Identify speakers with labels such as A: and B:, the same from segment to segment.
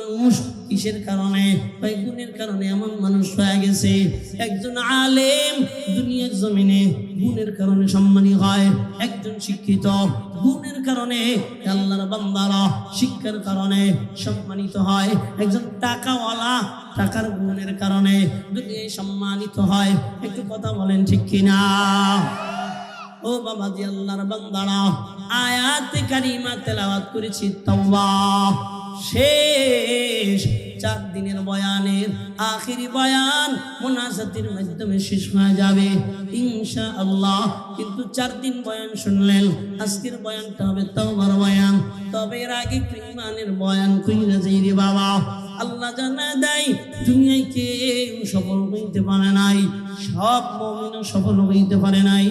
A: মানুষ কিসের কারণে? ওই গুণের কারণে এমন মানুষ হয়ে গেছে। একজন আলেম দুনিয়ার জমিনে গুণের কারণে সম্মানী হয়। একজন শিক্ষিত গুণের কারণে আল্লাহর বান্দারা শিক্ষার কারণে সম্মানিত হয়। একজন টাকাওয়ালা টাকার গুণের কারণে দুনিয়ায় সম্মানিত হয়, একটু কথা বলেন ঠিক কিনা? ও বাবা জি আল্লাহর বান্দারা, আয়াত কারিমা তেলাওয়াত করেছি, তাওবা। শেষ। চার দিনের বয়ানের আখিরি বয়ান মোনাজাতের মাধ্যমে শেষ হয়ে যাবে ইনশা আল্লাহ কিন্তু চার দিন বয়ান শুনলেন, আজকের বয়ানটা হবে তাওবার বয়ান। তবে এর আগে একটু ইমানের বয়ান কইরা যাই রে বাবা। আল্লাহ জানা দেয়, দুনিয়ায় কেউ সফল হইতে পারে নাই, সব মমিন সফল হইতে পারে নাই।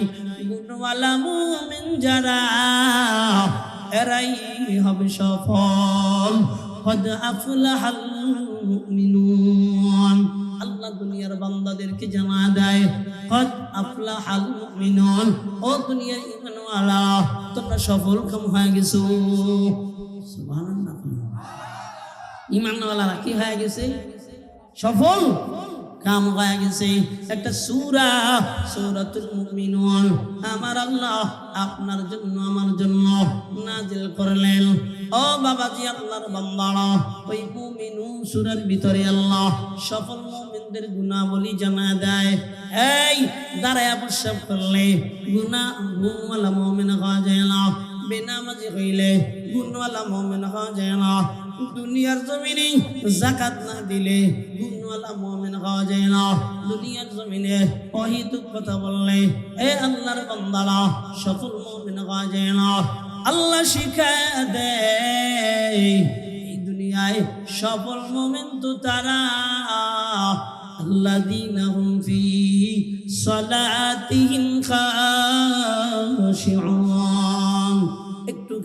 A: গুণওয়ালা মুমিন যারা এরাই হবে সফল। কদ আফলাহাল মুমিনুন। আল্লাহ দুনিয়ার বান্দাদেরকে জানা দেয়, কদ আফলাহাল মুমিনুন। ও দুনিয়ার ঈমানওয়ালা, তোমরা সফল কাম হয়ে গেছো। সুবহানাল্লাহ। ইমানওয়ালারা কি হয়ে গেছে? সফল? কাম হয়ে গেছে। একটা সূরা, সূরাতুল মুমিনুন। আমার আল্লাহ আপনার জন্য, আমার জন্য নাজিল করলেন। ও বাবাজি, আল্লাহর বান্দারা, ওই মুমিনুন সূরার ভিতরে আল্লাহ সফল মুমিনদের গুণাবলী জানা দেয়। এই, দাঁড়ায় প্রস্রাব করলে গুণা গুণওয়ালা মুমিন হওয়া যায় না। বেনামাজি হইলে গুণওয়ালা মোমেন হওয়া যায় না। দুনিয়ার জমিনে জাকাত না দিলে গুণওয়ালা মোমেন হওয়া যায় না। দুনিয়ার জমিনে অহিতুক কথা বললে এ আল্লাহর বন্দালা সফল মোমেন হওয়া যায় না। আল্লাহ শিখা দে সফল মোমেন তো তারা। আল্লাহ সলাতিহীন খাশিউন।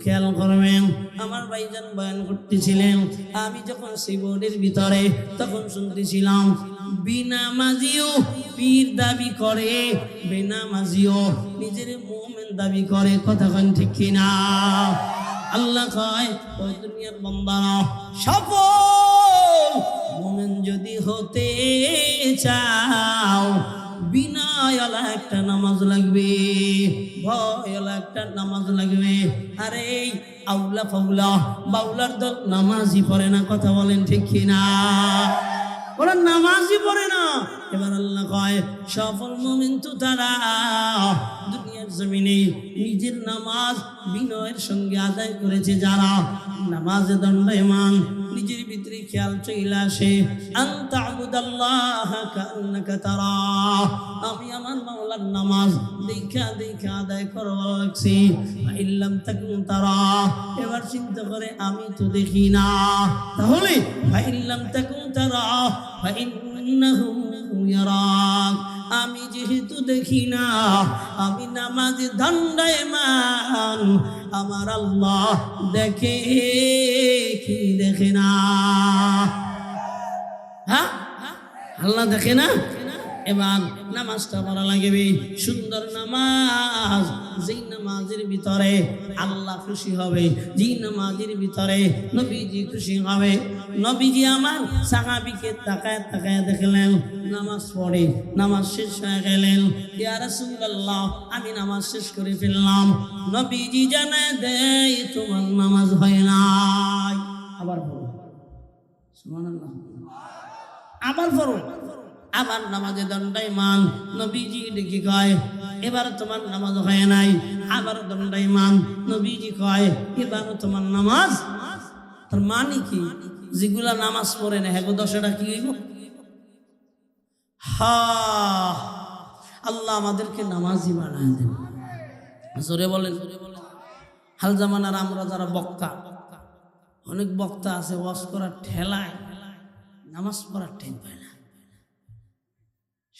A: খেয়াল করবেন, আমার ভাইজান বয়ান করতেছিলেন, আমি যখন শিবরের ভিতরে তখন শুনতেছিলাম, বিনা মাজিও পীর দাবি করে, বিনা মাজিও নিজের মোমেন দাবি করে। কথা কন ঠিক কিনা? আল্লাহ কয়, ওই দুনিয়ার বন্দারা সফল মোমেন যদি হতে চাও বিনয়লা একটা নামাজ লাগবে, ভয়লা একটা নামাজ লাগবে। আরে, আউলা ফাউলা, বাউলার দল নামাজই পড়ে না, কথা বলেন ঠিক কিনা? ওরা নামাজই পড়ে না। এবার আল্লাহ কয়, সফল মুমিন তো তারা দুনিয়ার জমিনে নিজের নামাজ বিনয়ের সঙ্গে আদায় করেছে যারা। নামাজে দণ্ডায়মান, নিজের ভিতরে খেয়াল চলে আসে আমি আমার মাওলার নামাজ দেখা দেখা আদায় করবার লাগছি ইল্লাম তাকুন তারা, এবার চিন্তা করে আমি তো দেখি না। তাহলে ইল্লাম তাকুন তারা ইয়ারাক। আমি যেহেতু দেখি না, আমি নামাজ দণ্ডায় মান। আমার আল্লাহ দেখে কি দেখে না? হ্যাঁ? আল্লাহ দেখে না? এবার নামাজটা পড়া লাগবে। সুন্দর নামাজ, যেই নামাজের ভিতরে আল্লাহ খুশি হবে, যেই নামাজের ভিতরে নবীজি খুশি হবে। নবীজি আমার সাহাবিকে তাকায় তাকায় দেখলেন, নামাজ পড়ে, নামাজ শেষ হয়ে গেলেন। আমি নামাজ শেষ করে ফেললাম। নবীজি জানায় দেয় তোমার নামাজ হয় নাই। আবার পড়ো। আবার পড়ো। আবার নামাজে দণ্ডাই মান নবীজি ডেকে কয় এবার তোমার নামাজ হয় নাই। আবার দণ্ডাই মান নবীজি কয় এবার তোমার নামাজ তার মানে কি? যেগুলা নামাজ পড়ে না হ্যাঁ দশটা কি হইব? হা, আল্লাহ আমাদেরকে নামাজই বানায় দেন। জোরে বলেন। হাল জামানার আমরা যারা বক্তা, অনেক বক্তা আছে, ওয়াজ করার ঠেলায় নামাজ পড়ার ঠেল পায় না।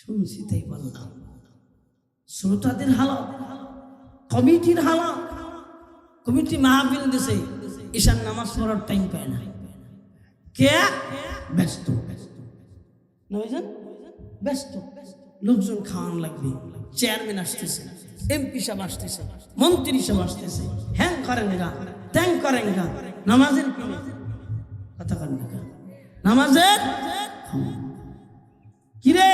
A: শুনছি তাই বললাম, শ্রোতাদের হালত, কমিটির হালত, কমিটি মাহফিল দিছে, ঈশান নামাজ পড়ার টাইম পায় না কে? ব্যস্ত? ব্যস্ত। লোকজন খাওয়ান লাগবে। চেয়ারম্যান আসতেছে এমপি সাহেব আসতেছে, মন্ত্রী সাহেব আসতেছে হ্যাং করেন গা ত্যাং করেন গা নামাজের কথা করেন নামাজের কিরে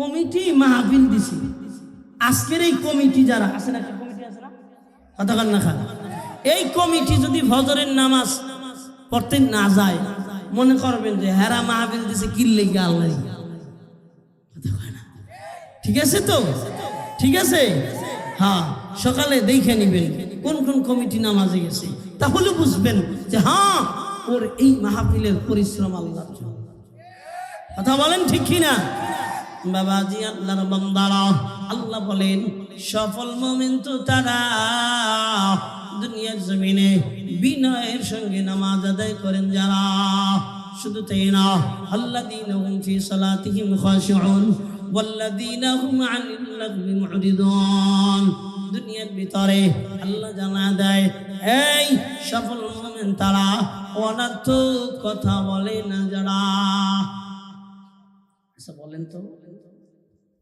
A: কমিটি মাহফিল দিছে। আজকের এই কমিটি যারা, আছে না কমিটি আছে না? কতক্ষণ না খান। এই কমিটি যদি ফজরের নামাজ পড়তে না যায়, মনে করবেন যে হেরা মাহফিল দিছে কিল্লে গিয়ে আল্লাহ। ঠিক আছে তো? ঠিক আছে? হ্যাঁ সকালে দেখে নিবেন কোন কোন কমিটি নামাজে গেছে। তাহলে বুঝবেন যে হ্যাঁ ওর এই মাহফিলের পরিশ্রম আল্লাহর জন্য। কথা বলেন ঠিক কিনা? বাবাজি, আল্লাহর বান্দারা, আল্লাহ বলেন, সফল মোমেন তো তারা দুনিয়ার জমিনে বিনয়ের সঙ্গে নামাজ আদায় করেন যারা। শুধু তাই না, আল্লাযীনা ফি সালাতিহিম খাশিউন, ওয়াল্লাযীনা হুম আনিল লাগবি মুরিদুন। দুনিয়ার ভিতরে আল্লাহ জানা দেয়, এই সফল মোমেন তারা অনার্থক কথা বলে না যারা। আচ্ছা বলেন তো।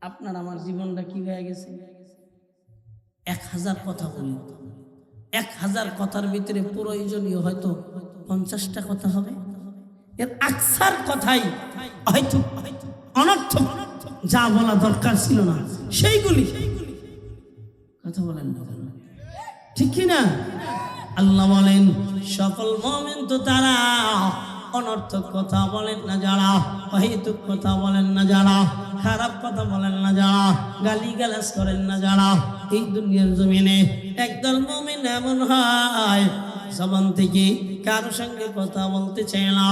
A: আপনার আমার জীবনটা কি হয়ে গেছে? এক হাজার কথা বলি। এক হাজার কথার ভিতরে প্রয়োজনীয় হয়তো পঞ্চাশটা কথা হবে। এর আকসার কথাই হয়তো অনর্থক যা বলা দরকার ছিল না। সেইগুলি। কথা বলেন না ঠিক কি না আল্লাহ বলেন, সকল মমিন তো তারা অনর্থক কথা বলেন না যারা, অহেতুক কথা বলেন না যারা, খারাপ কথা বলেন না যারা গালি গালাজ করেন না যারা, এই দুনিয়ার জমিনে একদল মমিন এমন হয় থেকে কারও সঙ্গে কথা বলতে চায় না,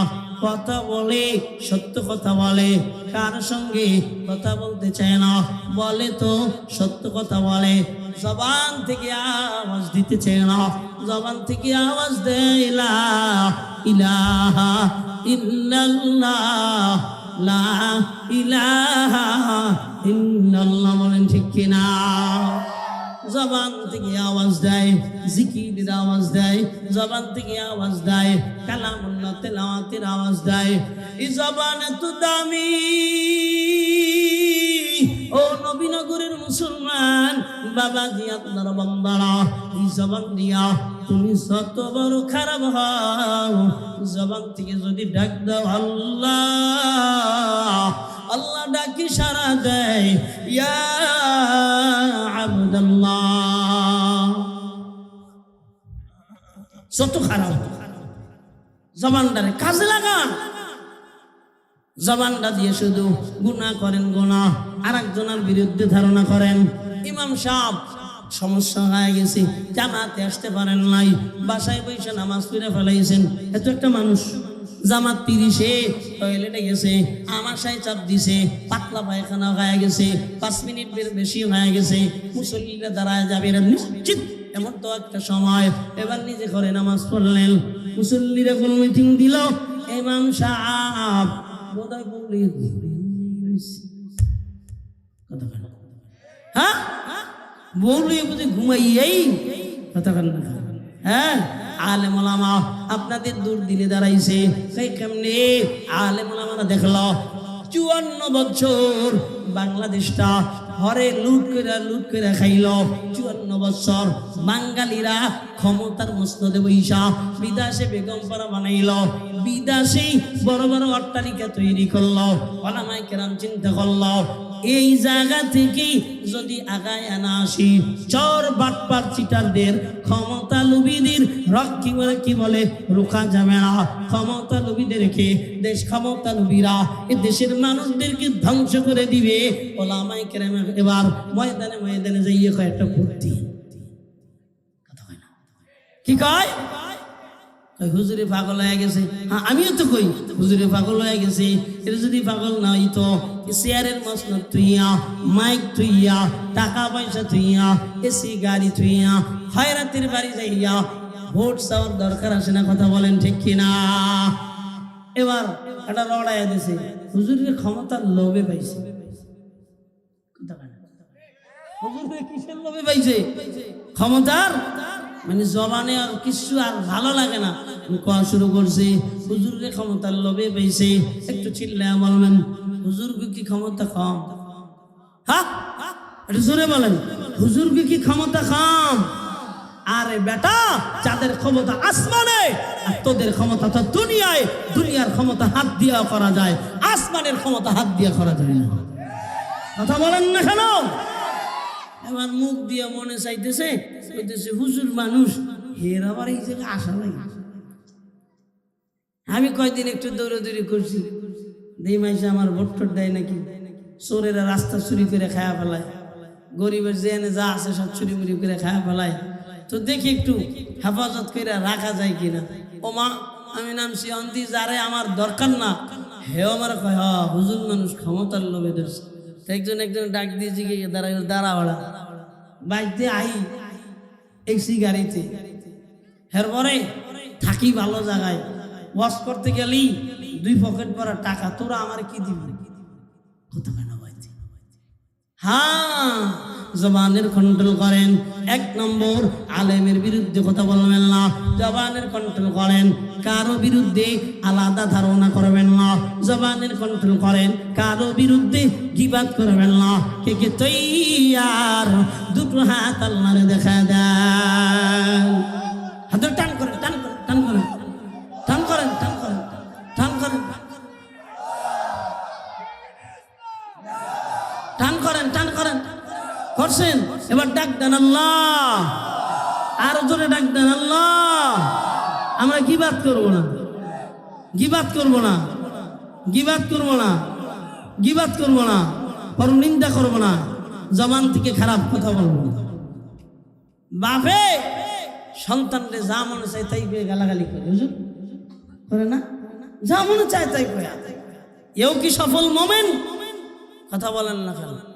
A: কথা বলে, সত্য কথা বলে, কারও সঙ্গে কথা বলতে চায় না, বলে তো সত্য কথা বলে, জবান থেকে আওয়াজ দিতে চায় না। জবান থেকে আওয়াজ দেয় ইলাহা লা বলেন ঠিক কিনা? জবান থেকে আওয়াজ দেয়, জিকিরের আওয়াজ দেয়, জবান থেকে আওয়াজ দেয়, কালামুল্লাহ তেলাওয়াতের আওয়াজ দেয়। এই জবান এত দামি। ও নবীনগরের মুসলমান, বাবাজি আপনার বান্দারা, এই জবান দিয়া তুমি যত বড় খারাপ হও, জবান থেকে যদি ডাক দাও, আল্লাহ আল্লাহ ডাকি সারা দেয়, ইয়া আব্দুল্লাহ। খারাপ জবানটারে কাজে লাগান। জবানটা দিয়ে শুধু গুনাহ করেন গুনাহ। আর একজনের বিরুদ্ধে ধারণা করেন। ইমাম সাহেব, সমস্যা হয়ে গেছে। জামাতে আসতে পারেন নাই। বাসায় বসে নামাজ পড়ে ফেলাইছেন। এত একটা মানুষ। জামাত তিরিশে টয়লেটে গেছে সাই চাপ দিছে, পাতলা পায়খানা হয়ে গেছে, পাঁচ মিনিট বেশি হয়ে গেছে। মুসল্লিরা দাঁড়ায় যাবে নিশ্চিত এমন তো একটা সময়। এবার নিজে করে নামাজ পড়লেন। মুসল্লিরা কোন মিটিং দিল। ইমাম সাহেব বোধহয় বললি হ্যাঁ? বুঝি ঘুমাইয়াই? কথা হ্যাঁ? আলে মোলামা আপনাদের দূর দিলে দাঁড়াইছে। সেই কেমনে? আলে দেখল, চুয়ান্ন বছর বাংলাদেশটা হরে লুট করে লুট করে খাইল। চুয়ান্ন বছর বাঙালিরা ক্ষমতার মস্তদে বৈশা বিদেশে বেগম পাড়া বানাইল। বিদেশেই বড় বড় অট্টালিকা তৈরি কেরাম চিন্তা এই জায়গা থেকেই যদি আগায় আনা আসি, চর বাটপার চিটারদের, ক্ষমতা লুবিদের রক্ষী বলে, কি বলে, রোখা যাবে না। ক্ষমতা লুবিদেরকে, দেশ ক্ষমতা লুবিরা, এ দেশের মানুষদেরকে ধ্বংস করে দিবে। ওলামাই কেরাম এবার ময়দানে ময়দানে যাইয়ে কয়েকটা ভর্তি কথা হয় না? কি কয়? হুজুরে পাগল হয়ে গেছে। হ্যাঁ আমিও তো কই, হুজুরে পাগল হয়ে গেছে। এটা যদি পাগল না হইতো চেয়ারের মসনদ থুইয়া মাইক থুইয়া টাকা পয়সা থুইয়া এসি গাড়ি থুইয়া খয়রাতের বাড়ি যাইয়া, ভোট চাওয়ার দরকার আসে না কথা বলেন ঠিক কিনা? এবার এটা লড়াই দিছে। হুজুরের ক্ষমতার লোভে পাইছে। কথা কয় না। হুজুরে কিসের লোভে পাইছে? ক্ষমতার মানে জবানে কিছু আর ভালো লাগে না। কোয়া শুরু করছে হুজুরের ক্ষমতার লোভে পাইছে একটু চিল্লা বলবেন হুজুর কি ক্ষমতা কম? হ্যাঁ জোরে বলেন। হুজুর কি ক্ষমতা কম? আরে বেটা, যাদের ক্ষমতা আসমানে, আর তোদের ক্ষমতা তো দুনিয়ায়, দুনিয়ার ক্ষমতা হাত দিয়া করা যায়, আসমানের ক্ষমতা হাত দিয়া করা যায় না। কথা বলেন না কেন? এবার মুখ দিয়ে মনে চাইতেছে, কইতেছে, হুজুর মানুষ, হের আবার এই জায়গায় আসা লাগে আমি কয়দিন একটু দৌড়াদৌড়ি করছি। দেই মাইসে আমার ভোট দেয় নাকি? চোরেরা রাস্তা চুরি করে খায়া ফেলায়। গরিবের এনে যা আছে সব চুরি মুড়ি করে খায়া ফেলায়। তো দেখি একটু হেফাজত করে রাখা যায় কিনা। ও মা, আমি নামছি অন্তি, যারে আমার দরকার না। হেও আমার কয়, হ, হুজুর মানুষ ক্ষমতার লোভে ধরছে। একজন একজন ডাক দিয়ে জিগে দাঁড়াই দাঁড়াওয়ালা বাইতে আই এসি গাড়িতে এরপরে থাকি ভালো জায়গায়। ওয়াশ করতে গেলি, দুই পকেট পরা টাকা, তোরা আমার কি দিবি? কত কেন হ্যাঁ জবানের কন্ট্রোল করেন। এক নম্বর, আলেমের বিরুদ্ধে কথা বলবেন না। জবানের কন্ট্রোল করেন। কারও বিরুদ্ধে আলাদা ধারণা করবেন না। জবানের কন্ট্রোল করেন। কারও বিরুদ্ধে গিবাদ করবেন না। কে কে তৈয়ার? দুটো হাত আল্লাহরে দেখা দেন। হাতের টান করছেন? এবার ডাক দেন আল্লাহ। আরও জোরে ডাক দেন আল্লাহ। আমরা গিবাদ করব না? গিবাদ করব না? গিবাদ করব না? গিবাদ করব না? পর নিন্দা করব না। জবান থেকে খারাপ কথা বলব না। বাপে, সন্তানরে যা মনে চাই তাই করে গালাগালি করে বুঝুন করে না? যা মনে চায় তাই করে। এও কি সফল মোমেন? কথা বলেন না কেন?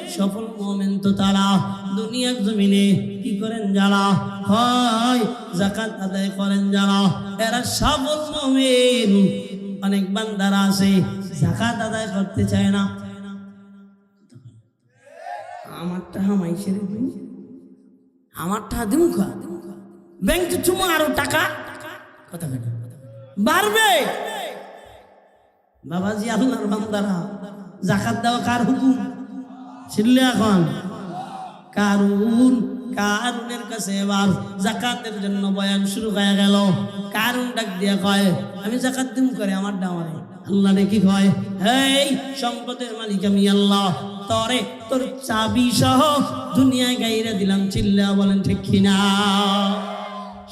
A: সফল মোমেন তো তারা দুনিয়ার জমিনে কি করেন যারা? হয় জাকাত আদায় করেন যারা। এরা সফল মোমেন। অনেক বান্দারা আছে জাকাত আদায় করতে চায় না। আমারটা হামাইছে রে ভাই। আমারটা দিমু খা। ব্যাংক চুমো আরও টাকা। কথা কথা বাড়বে। বাবাজি আল্লাহর বান্দারা জাকাত দেওয়া কার হুকুম? ছিললে এখন কারুন কারুনের কাছে এবার জাকাতের জন্য বয়ান শুরু হয়ে গেল কারুন ডাক দিয়ে কয় আমি জাকাত দিম করে আমার ডামারে আল্লাহ রে কি কয় হেই সম্পদের মালিক আমি আল্লাহ তরে তোর চাবি সহ দুনিয়ায় গাইরে দিলাম চিল্লা বলেন ঠিক কিনা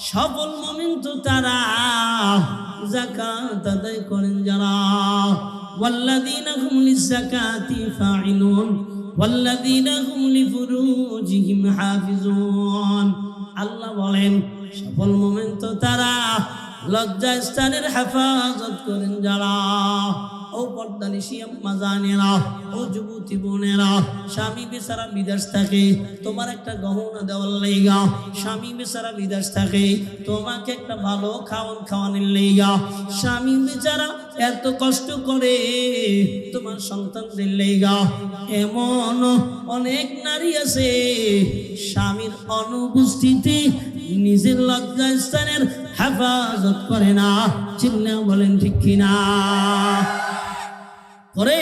A: সফল মমিন তো তারা জাকাত আদায় করেন যারা والذين هم للزكاة فاعلون والذين هم لفروجهم حافظون আল্লাহ বলেন সফল মোমেন তো তারা লজ্জা স্থানের হেফাজত করেন যারা ও পর্দানি শিয়াম্মা জানেরা ও যুবতী বোনেরা স্বামী বেচারা বিদেশ থাকে তোমার একটা গহনা দেওয়ার লেগা স্বামী বেচারা বিদেশ থাকে তোমাকে একটা ভালো খাওয়ান খাওয়ানোর লেগা স্বামী বেচারা এত কষ্ট করে তোমার সন্তানদের লেগা এমন অনেক নারী আছে, স্বামীর অনুপস্থিতি নিজের লজ্জা স্থানের হেফাজত করে না। চিল্লা বলেন ঠিক কিনা? করে?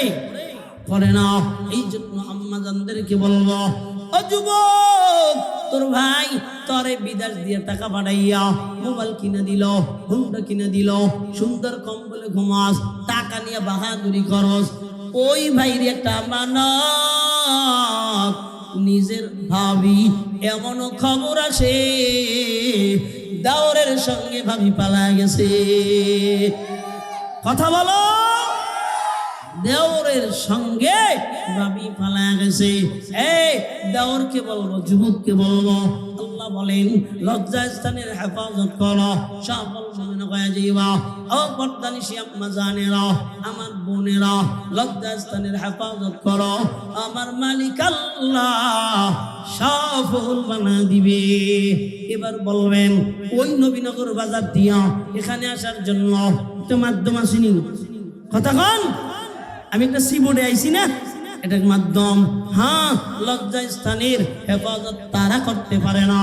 A: করে না। এই জন্য আম্মা জানদেরকে বলব, ও যুবক তোর ভাই তরে বিদেশ দিয়ে টাকা পাঠাইয়া মোবাইল কিনে দিল হুন্ডা কিনে দিল, সুন্দর কম্বলে ঘুমাস, টাকা নিয়ে বাহাদুরি করস। ওই ভাইয়ের একটা মানত, নিজের ভাবি এমনও খবর আসে, দাওরের সঙ্গে ভাবি পালা গেছে। কথা বলো। দেওরের সঙ্গে ভাবি পালা গেছে। এই দেওরকে বলব, যুবককে বলব, আল্লাহ বলেন লজ্জা স্থানের হেফাজত করো, সফল মনে কয়ে যাইবা। ও পর্দানিসি আম্মা জানেরা, আমার বোনেরা লজ্জা স্থানের হেফাজত করো। আমার মালিক আল্লাহ সফল বানা দিবে। এবার বলবেন, ওই নবীনগর বাজার দিয়া এখানে আসার জন্য একটা মাধ্যম আসেনি কথা কন। আমি একটা সিবোর্ডে আইছি না? এটার মাধ্যম হ্যাঁ লজ্জা স্থানের হেফাজত তারা করতে পারে না।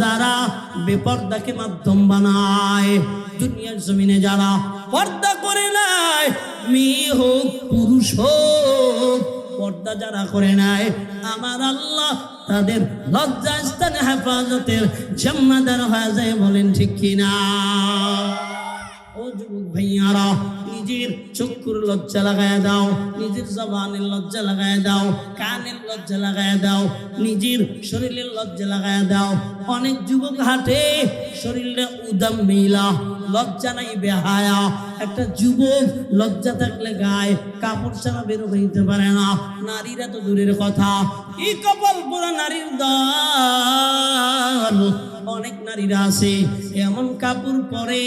A: যারা বেপর্দাকে মাধ্যম বানায়, দুনিয়ার জমিনে যারা পর্দা করে নাই মেয়ে হোক, পুরুষ হোক, পর্দা যারা করে নাই আমার আল্লাহ তাদের লজ্জা স্থানে হেফাজতের জিম্মাদার হয়ে যায় বলেন ঠিক কিনা? ও যুবক ভাইয়ারা নিজের চক্ষুর লজ্জা লাগায় দাও, নিজের লজ্জা লাগায় দাও, কানের লজ্জা লাগায় দাও, নিজের শরীরের লজ্জা লাগায় দাও। অনেক যুবক হাঁটে, শরীরে উদাম মিলা, লজ্জা নাই বেহায়া। একটা যুবক লজ্জা থাকলে গায়ে কাপড় ছাড়া বেরো হইতে পারে না। নারীরা তো দূরের কথা। কি কপাল পোড়া নারীর দল। অনেক নারীরা আছে, এমন কাপড় পরে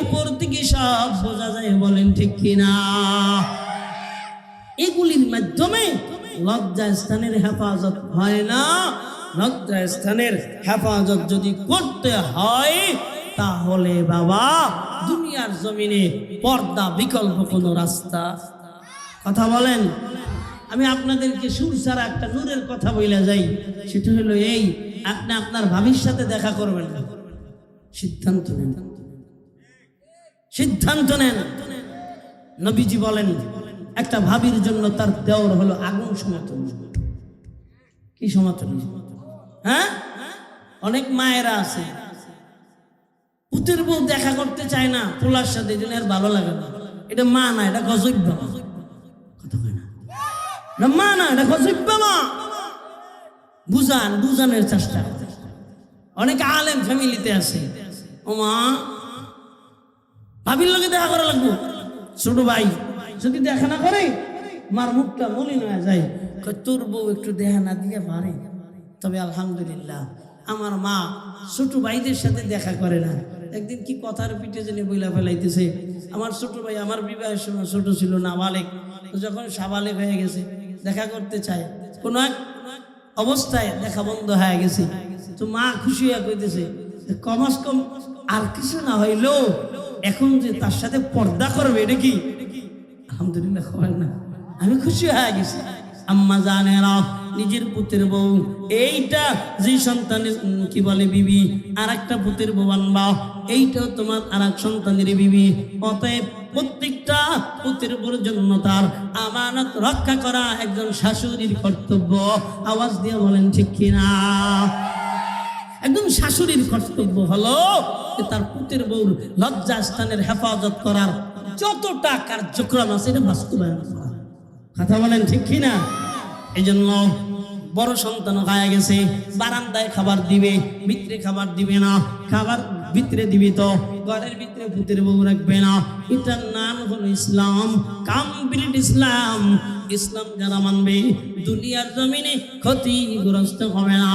A: উপর থেকে সব বোঝা যায় বলেন ঠিক কিনা? এগুলির মাধ্যমে লজ্জা স্থানের হেফাজত হয় না। লজ্জা স্থানের হেফাজত যদি করতে হয়, তাহলে বাবা, দুনিয়ার জমিনে পর্দা বিকল্প কোনো রাস্তা। কথা বলেন? আমি আপনাদেরকে সুর ছাড়া একটা নূরের কথা বইলা যাই, সেটা হলো এই আপনি আপনার ভাবির সাথে দেখা করবেন সিদ্ধান্ত নেন। সিদ্ধান্ত নেন। নবীজি বলেন, একটা ভাবির জন্য তার দেওর হলো আগুন সমর্থন কি সমর্থন হ্যাঁ? অনেক মায়েরা আছে। পুতের বউ দেখা করতে চায় না, পোলার সাথে, এই জন্য আর ভালো লাগে না। এটা মা না, এটা গজব্য। কথা না। মা না, এটা গজব্য মা বুঝান, বুঝানোর চেষ্টা। অনেক আলেম ফ্যামিলিতে আছে। ও মা, ভাবির লোকে দেখা করা লাগবো? ছোট ভাই, যদি দেখা না করে, মার মুখটা মলিন হয়ে যায়। তোর বউ একটু দেখা না দিয়ে পারে। তবে আলহামদুলিল্লাহ, আমার মা ছোট ভাইদের সাথে দেখা করে না। একদিন কি কথার পিঠে জেনে বইলা ফেলাইতেছে। আমার ছোট ভাই আমার বিবাহের সময় ছোট ছিল না বালেক যখন সাবালেক হয়ে গেছে, দেখা করতে চায়। কোনো এক অবস্থায় দেখা বন্ধ হয়ে গেছে। তো মা খুশি হয়ে কইতেছে কমাস কম, আর কিছু না হইল এখন যে তার সাথে পর্দা করবে, এটা কি? আলহামদুলিল্লাহ খবর না। আমি খুশি হয়ে গেছি। আম্মা জানে নিজের পুতের বউ। এইটা যে সন্তানের কি বলে বিবি? আর একটা পুতের বউ আনবা। এইটাও তোমার আর এক সন্তানের বিবি। অতএব প্রত্যেকটা পুতের বউর জন্য তার আমানত রক্ষা করা একজন শাশুড়ির কর্তব্য। আওয়াজ দিয়ে বলেন, ঠিক কিনা? একদম শাশুড়ির কর্তব্য হলো তার পুতের বউর লজ্জা স্থানের হেফাজত করার যতটা কার্যক্রম আছে এটা বাস্তবায়ন করা। কথা বলেন, ঠিক কিনা? এই জন্য বড় সন্তান খায়া গেছে, বারান্দায় খাবার দিবে, ভিতরে খাবার দিবে না, খাবার ভিতরে দিবি তো, ঘরের ভিতরে পুতের বউ রাখবে না। এটার নাম হলো ইসলাম কমপ্লিট ইসলাম। ইসলাম যারা মানবে, দুনিয়ার জমিনে ক্ষতিগ্রস্ত হবে না।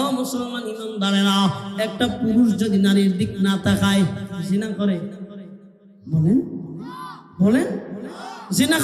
A: ও মুসলমান ইমানদারেরা, একটা পুরুষ যদি নারীর দিক না তাকায়, জিনা করে। বলেন? বলেন? জিনা